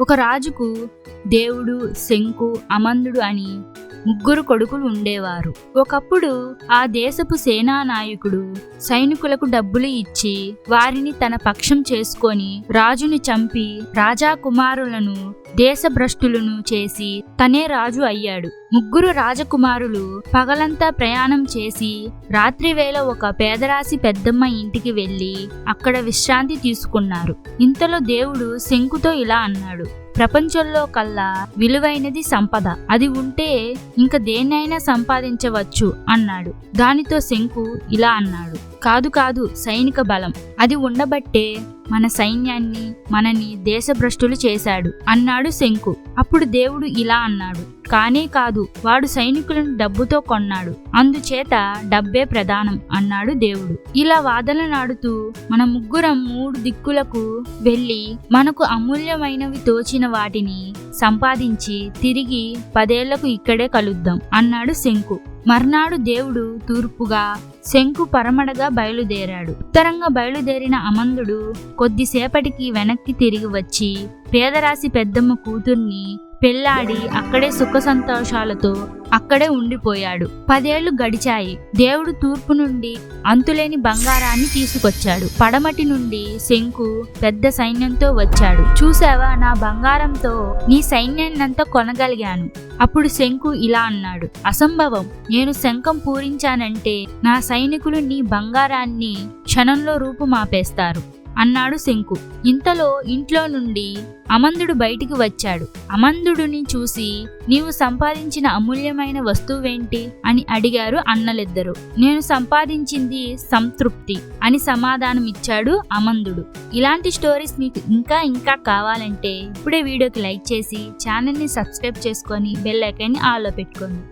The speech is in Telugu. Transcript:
ఒక రాజుకు దేవుడు శంకు అమందుడు అని ముగ్గురు కొడుకులు ఉండేవారు. ఒకప్పుడు ఆ దేశపు సేనా నాయకుడు సైనికులకు డబ్బులు ఇచ్చి వారిని తన పక్షం చేసుకొని రాజుని చంపి రాజా కుమారులను దేశభ్రష్టులను చేసి తనే రాజు అయ్యాడు. ముగ్గురు రాజకుమారులు పగలంతా ప్రయాణం చేసి రాత్రివేళ ఒక పేదరాశి పెద్దమ్మ ఇంటికి వెళ్ళి అక్కడ విశ్రాంతి తీసుకున్నారు. ఇంతలో దేవుడు శంకుతో ఇలా అన్నాడు ప్రపంచంలో కల్లా విలువైనది సంపద. అది ఉంటే ఇంక దేన్నైనా సంపాదించవచ్చు అన్నాడు. దానితో శంకు ఇలా అన్నాడు కాదు కాదు సైనిక బలం. అది ఉండబట్టే మన సైన్యాన్ని మనని దేశభ్రష్టులు చేశాడు అన్నాడు శంకు. అప్పుడు దేవుడు ఇలా అన్నాడు కానే కాదు వాడు సైనికులను డబ్బుతో కొన్నాడు అందుచేత డబ్బే ప్రధానం అన్నాడు దేవుడు. ఇలా వాదనలాడుతూ మన ముగ్గురం మూడు దిక్కులకు వెళ్ళి మనకు అమూల్యమైనవి తోచిన వాటిని సంపాదించి తిరిగి పదేళ్ళకు ఇక్కడే కలుద్దాం అన్నాడు శంకు. మర్నాడు దేవుడు తూర్పుగా శంకు పరమడగా బయలుదేరాడు. ఉత్తరంగా బయలుదేరిన అమందుడు కొద్దిసేపటికి వెనక్కి తిరిగి వచ్చి పేదరాశి పెద్దమ్మ కూతుర్ని పెళ్ళాడి అక్కడే సుఖ సంతోషాలతో అక్కడే ఉండిపోయాడు. పదేళ్ళు గడిచాయి. దేవుడు తూర్పు నుండి అంతులేని బంగారాన్ని తీసుకొచ్చాడు. పడమటి నుండి శంకు పెద్ద సైన్యంతో వచ్చాడు. చూసావా నా బంగారంతో నీ సైన్యాన్నంతా కొనగలిగాను. అప్పుడు శంకు ఇలా అన్నాడు. అసంభవం. నేను శంఖం పూరించానంటే నా సైనికులు నీ బంగారాన్ని క్షణంలో రూపుమాపేస్తారు. అన్నాడు శంకు. ఇంతలో ఇంట్లో నుండి అమందుడు బయటికి వచ్చాడు. అమందుడిని చూసి నీవు సంపాదించిన అమూల్యమైన వస్తువేంటి? అని అడిగారు అన్నలిద్దరు. నేను సంపాదించింది సంతృప్తి అని సమాధానం ఇచ్చాడు అమందుడు. ఇలాంటి స్టోరీస్ మీకు ఇంకా ఇంకా కావాలంటే ఇప్పుడే వీడియోకి లైక్ చేసి ఛానల్ని సబ్స్క్రైబ్ చేసుకొని బెల్ ఐకాన్ని ఆల్లో పెట్టుకోండి.